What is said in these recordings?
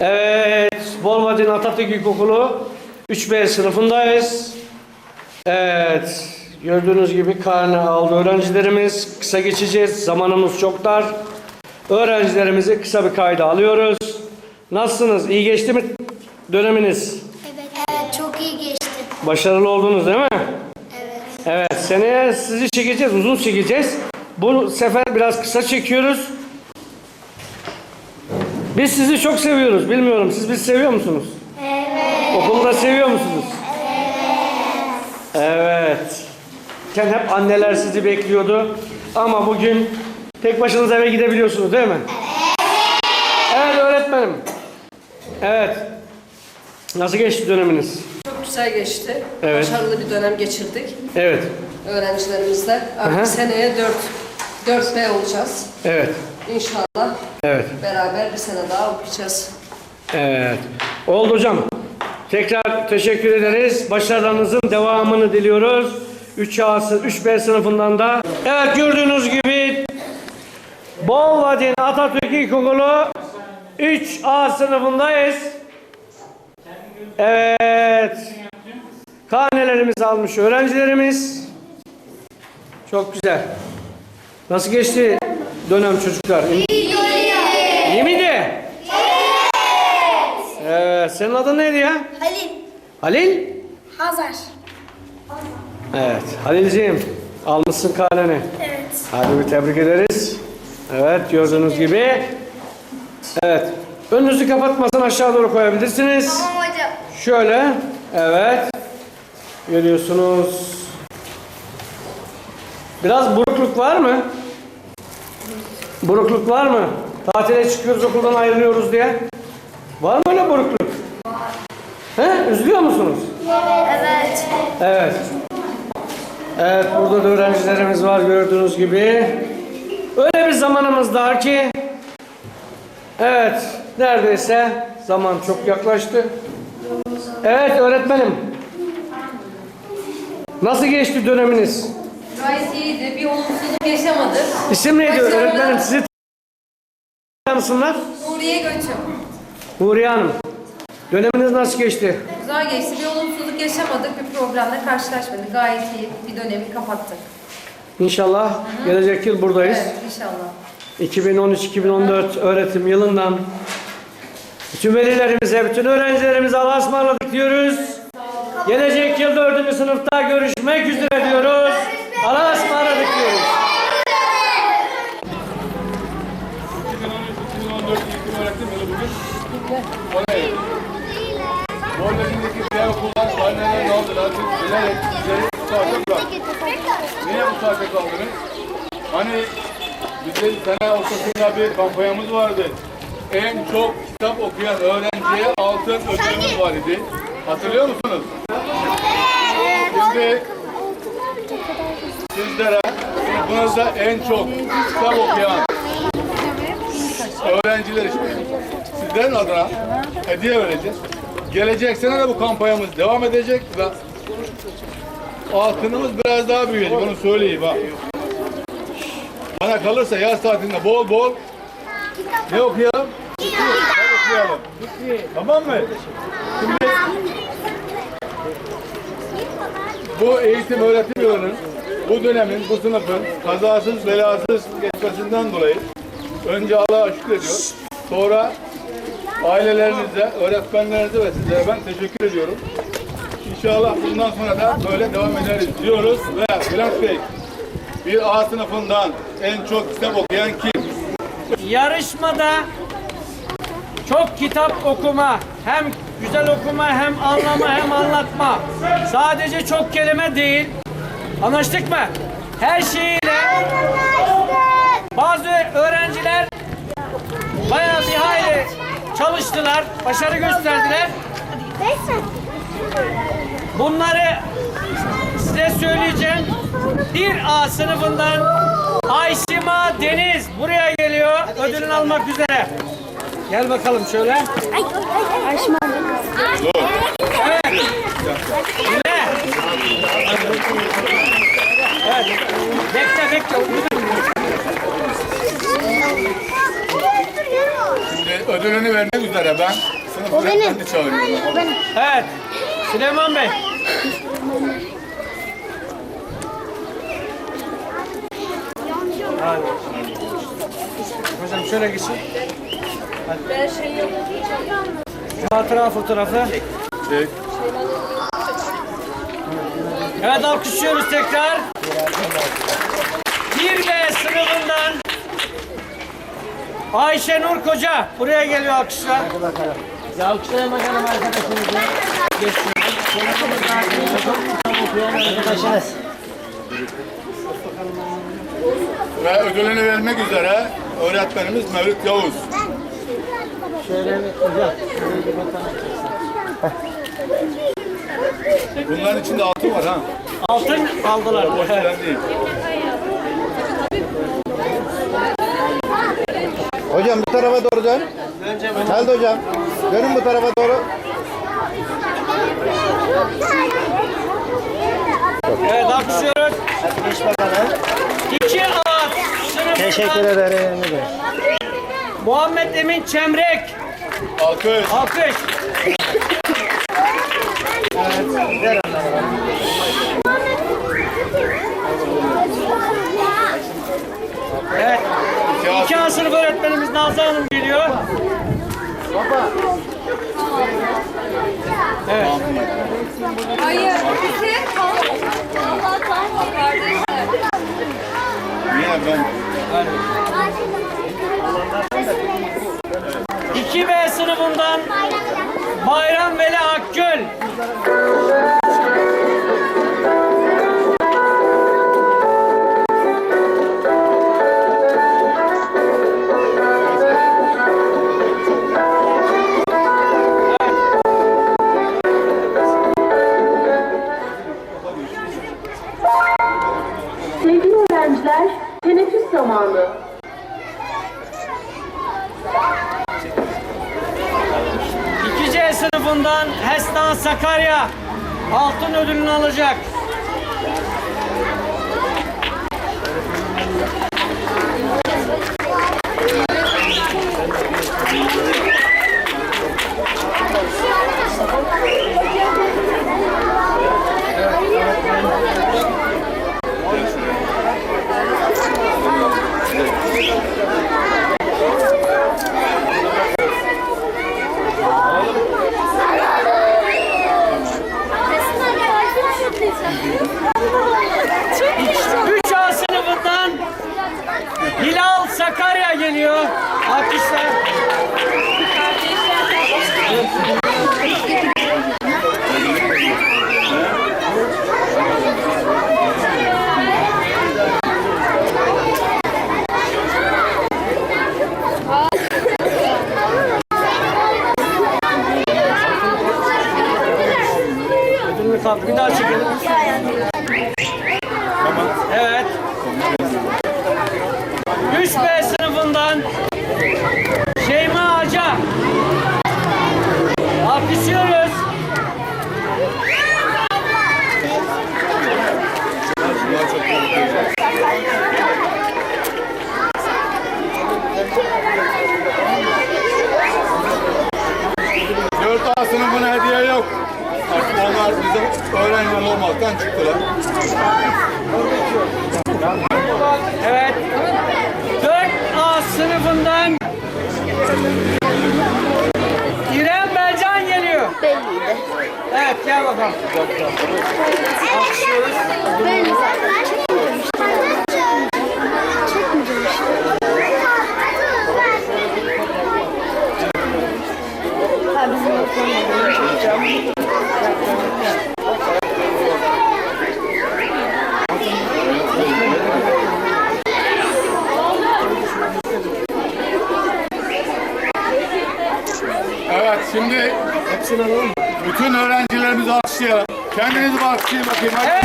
Evet, Bolvadin Atatürk İlkokulu 3B sınıfındayız. Evet, gördüğünüz gibi karne aldı öğrencilerimiz. Kısa geçeceğiz, zamanımız çok dar. Öğrencilerimizi kısa bir kayda alıyoruz. Nasılsınız? İyi geçti mi döneminiz? Evet. Evet çok iyi geçti. Başarılı oldunuz değil mi? Evet. Evet, seneye sizi çekeceğiz, uzun çekeceğiz. Bu sefer biraz kısa çekiyoruz. Biz sizi çok seviyoruz. Bilmiyorum, siz bizi seviyor musunuz? Evet. Okulda seviyor musunuz? Evet. Evet. Sen hep anneler sizi bekliyordu. Ama bugün tek başınıza eve gidebiliyorsunuz değil mi? Evet öğretmenim. Evet. Nasıl geçti döneminiz? Çok güzel geçti. Evet. Başarılı bir dönem geçirdik Evet. öğrencilerimizle. Artık Aha. seneye 4 4B olacağız. Evet. İnşallah Evet. beraber bir sene daha okuyacağız. Evet. Oldu hocam. Tekrar teşekkür ederiz. Başarılarınızın devamını diliyoruz. 3A, 3B sınıfından da. Evet gördüğünüz gibi Bolvadin Atatürk İlkokulu 3A sınıfındayız. Evet. Karnelerimizi almış öğrencilerimiz. Çok güzel. Nasıl geçti dönem çocuklar? İyi miydi? Evet. Senin adın neydi ya? Halil. Halil? Hazar. Evet. Halilciğim almışsın karneni. Evet. Hadi bir tebrik ederiz. Evet gördüğünüz gibi. Evet. Önünüzü kapatmasan aşağı doğru koyabilirsiniz. Tamam hocam. Şöyle. Evet. Görüyorsunuz. Biraz burukluk var mı? Burukluk var mı? Tatile çıkıyoruz okuldan ayrılıyoruz diye. Var mı öyle burukluk? He? Üzülüyor musunuz? Evet. Evet. Evet burada da öğrencilerimiz var gördüğünüz gibi. Öyle bir zamanımız var ki Evet neredeyse zaman çok yaklaştı. Evet öğretmenim. Nasıl geçti döneminiz? Gayet iyiydi. Bir olumsuzluk yaşamadık. İsim neydi Başarılı. öğretmenim? Sizi tanısınlar. Nuriye Göçüm. Huriye Hanım. Döneminiz nasıl geçti? Güzel geçti. Bir olumsuzluk yaşamadık. Bir problemle karşılaşmadık. Gayet iyi. Bir dönemi kapattık. İnşallah gelecek yıl buradayız. Evet inşallah. 2013-2014 öğretim yılından bütün velilerimize, bütün öğrencilerimize Allah'a ısmarladık diyoruz. Gelecek yıl 4. sınıfta görüşmek üzere diyoruz. Allah'a ısmarladık diyoruz. 2013-2014 eğitim öğretim yılı bugün. Eğitim. Bu aracındaki diğer okullar karneler ne aldılar? Siz bilerek bizleri bu saate bıraktınız. Niye bu saate kaldınız? Hani bizim sene ortasında bir kampanyamız vardı. En çok kitap okuyan öğrenciye altın ödülümüz var idi. Hatırlıyor musunuz? Şimdi sizlere sınıfınızda en çok kitap okuyan öğrenciler için sizlerin adına hediye vereceğiz. Gelecek sene de bu kampanyamız devam edecek ve altınımız biraz daha büyüyecek onu söyleyeyim ha. Bana kalırsa yaz tatilinde bol bol ne okuyalım? Kitap okuyalım. Tamam mı? Şimdi bu eğitim öğretim yılının bu dönemin, bu sınıfın kazasız belasız geçmesinden dolayı önce Allah'a şükrediyor. Sonra ailelerinize, öğretmenlerinize ve sizlere ben teşekkür ediyorum. İnşallah bundan sonra da böyle devam ederiz diyoruz ve Bülent Bey bir A sınıfından en çok kitap okuyan kim? Yarışmada çok kitap okuma, hem güzel okuma, hem anlama, hem anlatma. Sadece çok kelime değil. Anlaştık mı? Her şeyiyle bazı öğrenciler bayağı bir hayli çalıştılar, başarı gösterdiler. Bunları size söyleyeceğim. Bir A sınıfından Ayşima Deniz buraya geliyor ödülünü almak üzere. Gel bakalım şöyle. Açma. Evet. Yine. Evet. Bekle bekle. Şimdi ödülünü vermek üzere ben sınıf öğretmenini çağırıyorum. Evet. Süleyman Bey. Hadi. Hocam şöyle geçin. Ben şey yok. Hatıra fotoğrafı. Çek. Evet alkışlıyoruz tekrar. 1B sınıfından Ayşe Nur Koca buraya geliyor alkışlar. Ya alkışlayın bakalım. Arkadaşınız. Ve ödülünü vermek üzere öğretmenimiz Mevlüt Yavuz. Şöyle. Bunların içinde altın var ha. Altın aldılar. Boş Evet. veren değil. Hocam bu tarafa doğru dön. Geldi hocam. Dönün bu tarafa doğru. Evet alkışlıyoruz. Geç bakalım. 2A sınıfından Teşekkür ederim. Muhammed Emin Çemrek. Alkış. Alkış. Evet. Kağıt. 2A sınıf öğretmenimiz Nazlı Hanım geliyor. Evet. Hayır, bizi Allah tamam kardeşler. Niye ben? 2B sınıfından Bayram Veli Akgül. Sevgili öğrenciler, teneffüs zamanı. C sınıfından Hestan Sakarya altın ödülünü alacak. Üç A sınıfından Hilal Sakarya geliyor. Alkışlar. Bir daha çekelim. Evet. 3B sınıfından Şeyma Aca. Alkışlıyoruz. Dört A sınıfına hediye yok. Artık onlar bize öğrenci olmaktan çıktılar. Evet. 4A sınıfından İrem Belcan geliyor. Belliydi. Evet gel bakalım. Alkışlıyoruz. Evet şimdi bütün öğrencilerimizi alkışlayalım. Kendinizi alkışlayın bakayım. Evet.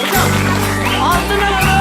Hocam altın alan